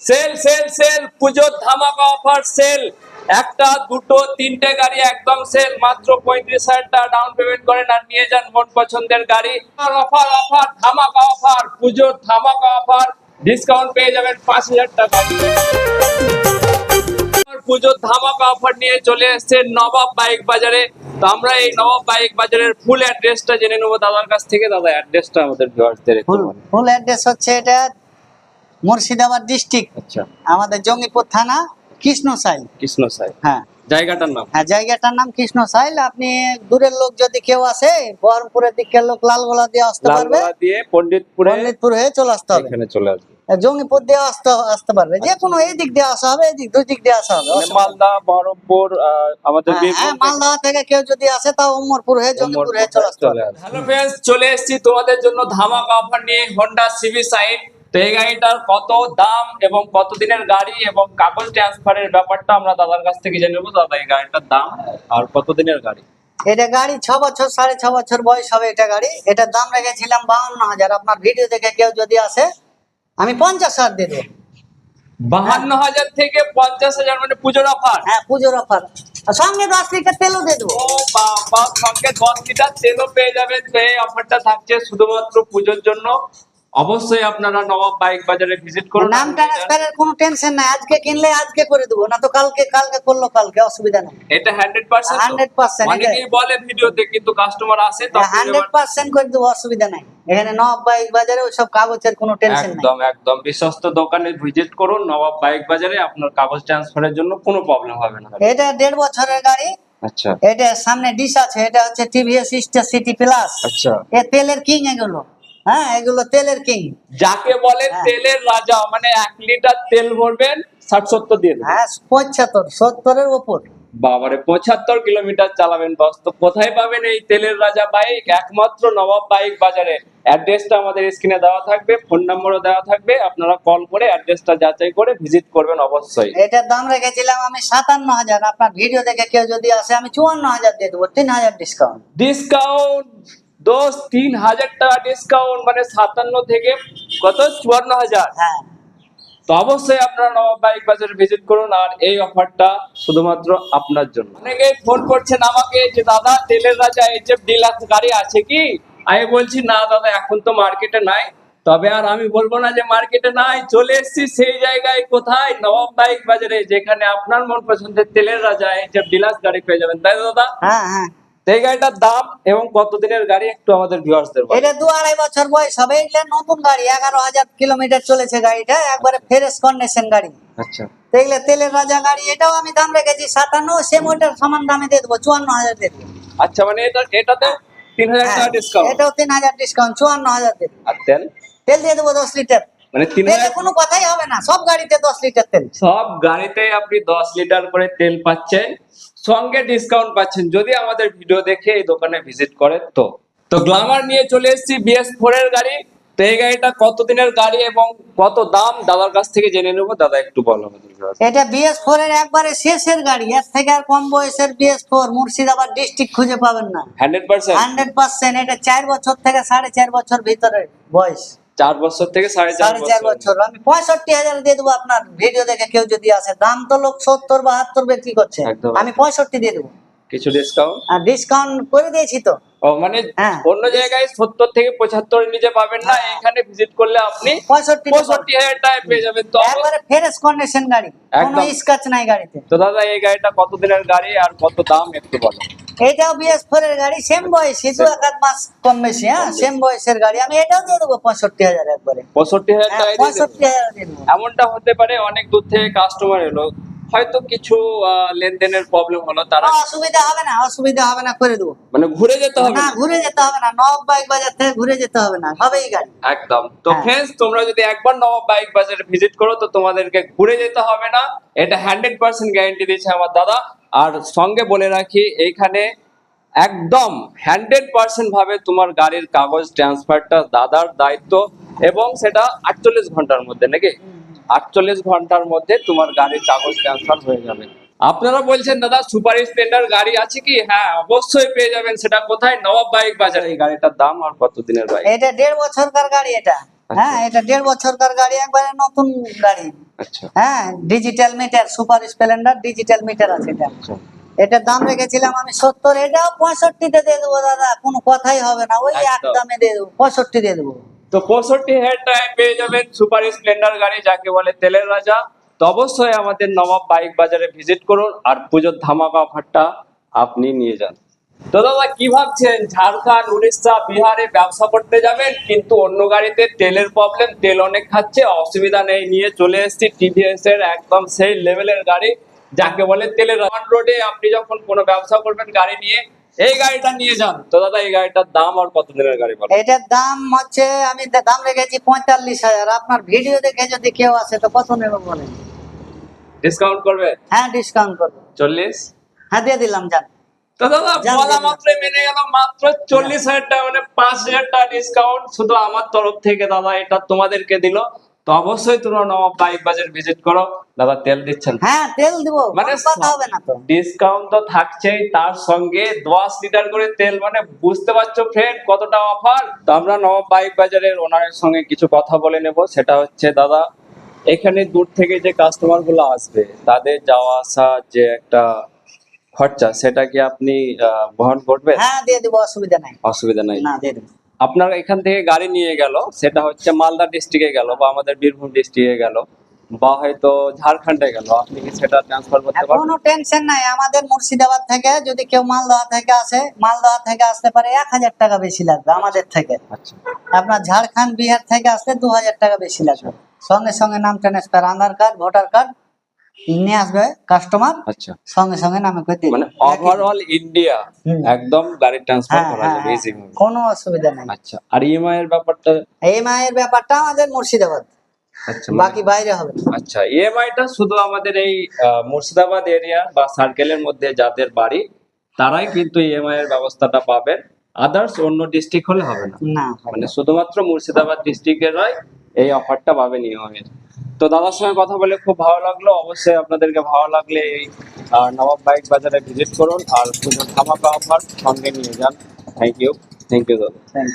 Sell sell sell পুজোর ধামাকা offer sell একটা দুটো তিনটে গাড়ি একদম সেল মাত্র পঁয়ত্রিশ হাজার টাকা ডাউন পেমেন্ট করেন আর নিয়ে যান মন পছন্দের গাড়ি। অফার অফার ধামাকা অফার পুজোর ধামাকা অফার ডিসকাউন্ট পেয়ে যাবেন পাঁচ হাজার টাকা। পুজোর ধামাকা অফার নিয়ে চলে এসেছে নবাব বাইক বাজারে। তো আমরা এই নবাব বাইক বাজারের ফুল অ্যাড্রেসটা জেনে নেব। দাদার কাছ থেকে দাদা অ্যাড্রেসটা আমাদের ভিউয়ার্সদের। ফুল অ্যাড্রেস হচ্ছে এটা মুর্শিদাবাদ ডিস্ট্রিক্ট আচ্ছা। আমাদের জঙ্গিপুর থানা কৃষ্ণসাইল। কৃষ্ণ সাহেব হ্যাঁ। জায়গাটার নাম? হ্যাঁ জায়গাটার নাম কৃষ্ণসাইল। আপনি দূরের লোক যদি কেউ আসে বহরমপুরের দিকের লোক লালগোলা দিয়ে আসতে পারবে। দিয়ে পণ্ডিতপুরে পণ্ডিতপুর হয়ে চলে আসতে হবে। এখানে চলে আসবে। জঙ্গিপুর দিয়ে আসতে আসতে পারবে। যে কোনো এই দিক দিয়ে আসা হবে এই দিক দুই দিক দিয়ে আসা হবে। মানে মালদা বহরমপুর আমাদের হ্যাঁ, হ্যাঁ মালদহ থেকে কেউ যদি আসে তাও উমরপুর হয়ে জঙ্গিপুর হয়ে চলে আসতে হবে। হ্যালো ফ্রেন্ডস চলে এসেছি। তোমাদের জন্য ধামাকা অফার নিয়ে হোন্ডা সিভি সাইন তো এই গাড়িটার কত দাম এবং কত দিনের গাড়ি এবং কাগজ ট্রান্সফারের ব্যাপারটা আমরা দাদার কাছ থেকে জেনে নেব। দাদা এই গাড়িটার দাম আর কত দিনের গাড়ি? এটা গাড়ি ছ বছর সাড়ে ছ বছর বয়স হবে এটা গাড়ি। এটার দাম রেখেছিলাম বাহান্ন হাজার। আপনার ভিডিও দেখে কেউ যদি আসে আমি পঞ্চাশ হাজার দিয়ে দেবো। বাহান্ন হাজার থেকে পঞ্চাশ হাজার মানে পুজোর অফার হ্যাঁ পুজোর অফার সঙ্গে দশ লিটার তেলও দিয়ে দেবো। সঙ্গে দশ লিটার তেলও পেয়ে যাবেন তো এই অফারটা থাকছে শুধুমাত্র পুজোর জন্য। অবশ্যই আপনারা নবাব বাইক বাজারে ভিজিট করুন। নাম ট্রান্সফারের কোনো টেনশন নাই। আজকে কিনলে আজকে করে দেবো না তো কালকে কালকে করল কালকে অসুবিধা নেই। এটা হান্ড্রেড পার্সেন্ট 100% অনেকেই বলে ভিডিওতে কিন্তু কাস্টমার আসে হান্ড্রেড পার্সেন্ট করে দেবো অসুবিধা নাই। এখানে নব বাইক বাজারে ওই সব কাগজের কোনো টেনশন নাই। একদম একদম। বিশ্বস্ত দোকানে ভিজিট করুন নবাব বাইক বাজারে আপনার কাগজ ট্রান্সফারের জন্য কোনো প্রবলেম হবে না। এটা দেড় বছরের গাড়ি। আচ্ছা। এটা সামনে ডিশ আছে এটা হচ্ছে টিভিএস স্টার সিটি প্লাস আচ্ছা। এ তেলের কিং এগুলো। হ্যাঁ এগুলো তেলের কিং। যাকে বলে হ্যাঁ। তেলের রাজা মানে এক লিটার তেল ভরবেন ষাট সত্তর দেবেন। হ্যাঁ পঁচাত্তর সত্তরের ওপর বাবারে পঁচাত্তর কিলোমিটার চালাবেন বাস তো কোথায় পাবেন এই তেলের রাজা বাইক একমাত্র নবাব বাইক বাজারে। অ্যাড্রেসটা আমাদের স্ক্রিনে দেওয়া থাকবে ফোন নম্বরও দেওয়া থাকবে। আপনারা কল করে অ্যাড্রেসটা যাচাই করে ভিজিট করবেন অবশ্যই। এটার দাম রেখেছিলাম আমি সাতান্ন হাজার। আপনার ভিডিও দেখে কেউ যদি আসে আমি চুয়ান্ন হাজার দিয়ে দেবো তিন হাজার ডিসকাউন্ট ডিসকাউন্ট দশ তিন হাজার টাকা ডিসকাউন্ট মানে সাতান্ন থেকে কত? চুয়ান্ন হাজার। হ্যাঁ। তো অবশ্যই আপনারা নবাব বাইক বাজারে ভিজিট করুন আর এই অফারটা শুধুমাত্র আপনার জন্য। অনেকেই ফোন করছেন আমাকে যে দাদা তেলের রাজা এইচএফ ডিলাক্স গাড়ি আছে কি? আমি বলছি না দাদা এখন তো মার্কেটে নাই। তবে আর আমি বলব না যে মার্কেটে নাই। চলে এসেছি সেই জায়গায় কোথায়? নবাব বাইক বাজারে যেখানে আপনার মন পছন্দের তেলের রাজা এইচএফ ডিলাক্স গাড়ি পেয়ে যাবেন। তাই দাদা? হ্যাঁ হ্যাঁ। তো এই গাড়িটার দাম এবং কত দিনের গাড়ি একটু আমাদের ভিউয়ার্সদের এটা দু আড়াই বছর বয়স হবে এটা নতুন গাড়ি এগারো হাজার কিলোমিটার চলেছে গাড়িটা একবারে ফ্রেশ কন্ডিশন গাড়ি। আচ্ছা। তেলের রাজা গাড়ি এটাও আমি দাম রেখেছি সাতান্ন সেম ওইটার সমান দামে দিয়ে দেবো চুয়ান্ন হাজার দিয়ে দেবো। আচ্ছা মানে এটা এটাতে তিন হাজার টাকা হ্যাঁ, ডিসকাউন্ট এটাও তিন হাজার ডিসকাউন্ট চুয়ান্ন হাজার দিয়ে আর তেল? তেল দিয়ে দেবো দশ লিটার মানে তিন তেলে হাজার কোনো কথাই হবে না সব গাড়িতে দশ লিটার তেল। সব গাড়িতে আপনি দশ লিটার করে তেল পাচ্ছেন। সঙ্গে ডিসকাউন্ট পাচ্ছেন। যদি আমাদের ভিডিও দেখে এই দোকানে ভিজিট করেন তো। তো গ্লামার নিয়ে চলে এসেছি বিএস ফোর এর গাড়ি। তো এই গাড়িটা কত দিনের গাড়ি এবং কত দাম? দাদার কাছ থেকে জেনে নেব। দাদা একটু বলো এটা বিএস ফোর এর একবারে শেষের গাড়ি। এর থেকে আর কম বয়সের বিএস ফোর মুর্শিদাবাদ ডিস্ট্রিক্ট খুঁজে পাবেন না। হান্ড্রেড পার্সেন্ট হান্ড্রেড পার্সেন্ট এটা চার বছর থেকে সাড়ে চার বছর ভিতরে বয়স। চার বছর থেকে সাড়ে চার বছর। আমি পঁয়ষট্টি হাজার দিয়ে দেবো আপনার ভিডিও দেখে কেউ যদি আসে দাম তো লোক সত্তর বাহাত্তর বিক্রি করছে। আমি পঁয়ষট্টি দিয়ে দেবো। কিছু ডিসকাউন্ট ডিসকাউন্ট করে দিয়েছি তো। ও মানে হ্যাঁ। অন্য জায়গায় সত্তর থেকে পঁচাত্তর নিচে পাবেন না এখানে ভিজিট করলে আপনি পঁয়ষট্টি পঁয়ষট্টি হাজার টাকায় পেয়ে যাবেন। তো একবারে ফ্রেশ কন্ডিশন গাড়ি। কোনো স্ক্র্যাচ নাই গাড়িতে। তো দাদা এই গাড়িটা কত দিনের গাড়ি আর কত দাম একটু বলো। এটাও বিএস ফোর এর গাড়ি সেম বয়সী দু এক মাস কম বেশি হ্যাঁ? সেম বয়সের গাড়ি আমি এটাও দিয়ে দেবো পঁয়ষট্টি হাজার একবারে। পঁয়ষট্টি হাজার হ্যাঁ, পঁয়ষট্টি হাজার এমনটা হতে পারে অনেক দূর থেকে কাস্টমার এলো। হয়তো কিছু লেনদেনের প্রবলেম হলো তারা অসুবিধা হবে না অসুবিধা হবে না করে দেবো। মানে ঘুরে যেতে হবে না। ঘুরে যেতে হবে না নব বাইক বাজার থেকে ঘুরে যেতে হবে না হবেই গাড়ি। একদম। তো হ্যাঁ। ফ্রেন্ডস তোমরা যদি একবার নবাব বাইক বাজারে ভিজিট করো তো তোমাদেরকে ঘুরে যেতে হবে না। এটা হান্ড্রেড পার্সেন্ট গ্যারান্টি দিচ্ছে আমার দাদা। আর সঙ্গে বলে রাখি, এইখানে একদম হান্ড্রেড পার্সেন্ট ভাবে তোমার গাড়ির কাগজ ট্রান্সফারটা দাদার দায়িত্ব এবং সেটা আটচল্লিশ ঘণ্টার মধ্যে, নাকি? আটচল্লিশ ঘণ্টার মধ্যে তোমার গাড়ির কাগজ ট্রান্সফার হয়ে যাবে। আপনারা বলছেন, দাদা, সুপার স্প্লেন্ডার গাড়ি আছে কি? হ্যাঁ অবশ্যই পেয়ে যাবেন। সেটা কোথায়? নবাব বাইক বাজার। এই গাড়িটার দাম আর কত দিনের বাইক? এটা দেড় বছরকার গাড়ি এটা। হ্যাঁ এটা দেড় বছরকার গাড়ি একবারে নতুন গাড়ি। আচ্ছা। হ্যাঁ digital meter super Splendor digital meter আছে এটা। আচ্ছা। এটার দাম রেখেছিলাম আমি সত্তর এটাও পঁয়ষট্টিতে দিয়ে দেবো দাদা কোনো কথাই হবে না ওই এক দামে দিয়ে দেবো পঁয়ষট্টি দিয়ে দেবো। তো পঁয়ষট্টি হেড টাইম পেয়ে যাবেন সুপার স্প্লেন্ডার গাড়ি যাকে বলে তেলের রাজা। তো অবশ্যই আমাদের নবাব বাইক বাজারে ভিজিট করুন আর পুজোর ধামাকা অফারটা আপনি নিয়ে যান। তো দাদা কি ভাবছেন? ঝাড়খণ্ড উড়িষ্যা বিহারে ব্যবসা করতে যাবেন কিন্তু অন্য গাড়িতে তেলের প্রবলেম তেল অনেক খাচ্ছে অসুবিধা নেই নিয়ে চলে এসেছি টিভিএস এর একদম সেই লেভেলের গাড়ি যাকে বলে তেলের রোডে আপনি যখন কোনো ব্যবসা করবেন গাড়ি নিয়ে এই গাড়িটা নিয়ে যান। তো দাদা এই গাড়িটার দাম আর কত দিনের গাড়ি বলো এটার দাম হচ্ছে আমি দাম রেখেছি পঁয়তাল্লিশ হাজার। আপনার ভিডিও দেখে যদি কেউ আসে তো কত নেবে বলেন। ডিসকাউন্ট করবে? হ্যাঁ ডিসকাউন্ট করব। চল্লিশ? হ্যাঁ দিয়ে দিলাম জান তো দাদা বলা মেনে গেল মাত্র চল্লিশ হাজার টাকা মানে পাঁচ হাজার টাকা ডিসকাউন্ট শুধু আমার তরফ থেকে দাদা এটা তোমাদেরকে দিল। তো অবশ্যই তোমরা নবাব বাইক বাজার ভিজিট করো। দাদা তেল দিচ্ছেন? হ্যাঁ তেল দিব মানে হবে না তো। ডিসকাউন্ট তো থাকছেই তার সঙ্গে দশ লিটার করে তেল মানে বুঝতে পারছ ফ্রেন্ড কতটা অফার তো আমরা নবাব বাইক বাজারের ওনারের সঙ্গে কিছু কথা বলে নেব। সেটা হচ্ছে দাদা এখানে দূর থেকে যে কাস্টমারগুলো আসবে তাদের যাওয়া আসা যে একটা খরচা সেটা কি আপনি বহন করবেন? হ্যাঁ দিয়ে দিব অসুবিধা নাই। অসুবিধা নাই। না দিয়ে দেবো। আপনার এখান থেকে গাড়ি নিয়ে গেল সেটা হচ্ছে মালদা ডিস্ট্রিক্টে গেল বা আমাদের বীরভূম ডিস্ট্রিক্টে গেল বা হয়তো ঝাড়খণ্ডে গেল আপনি কি সেটা ট্রান্সফার করতে পারবেন? কোনো টেনশন নাই আমাদের মুর্শিদাবাদ থেকে যদি কেউ মালদহ থেকে আসে মালদহ থেকে আসতে পারে এক হাজার টাকা বেশি লাগবে আমাদের থেকে। আচ্ছা। আপনার ঝাড়খণ্ড বিহার থেকে আসলে দু হাজার টাকা বেশি লাগবে। সঙ্গে সঙ্গে নাম transfer Aadhaar card voter card নিয়ে আসবে কাস্টমার আচ্ছা। সঙ্গে সঙ্গে নামে করে দিয়ে মানে ওভারঅল ইন্ডিয়া একদম গাড়ি ট্রান্সফার হ্যাঁ করা হ্যাঁ যাবে হ্যাঁ, ইজি কোনো অসুবিধা নাই। আচ্ছা আর ইএমআই এর ব্যাপারটা? এই মায়ের ব্যাপারটা আমাদের মুর্শিদাবাদ। আচ্ছা বাকি বাইরে হবে। আচ্ছা ইএমআইটা শুধু আমাদের এই আহ, মুর্শিদাবাদ এরিয়া বা সার্কেলের মধ্যে যাদের বাড়ি তারাই কিন্তু ইএমআই এর ব্যবস্থাটা পাবেন। আদার্স অন্য ডিস্ট্রিক্ট হলে হবে না। না মানে শুধুমাত্র মুর্শিদাবাদ ডিস্ট্রিক্টের এই অফারটা পাবেন ইএমআই তো দাদার সঙ্গে কথা বলে খুব ভালো লাগল। অবশ্যই আপনাদেরকে ভালো লাগলে এই নবাব বাইক বাজারে ভিজিট করুন আর পুজোর ধামাকা অফার সঙ্গে নিয়ে যান। থ্যাংক ইউ থ্যাংক ইউ দাদা। থ্যাংক.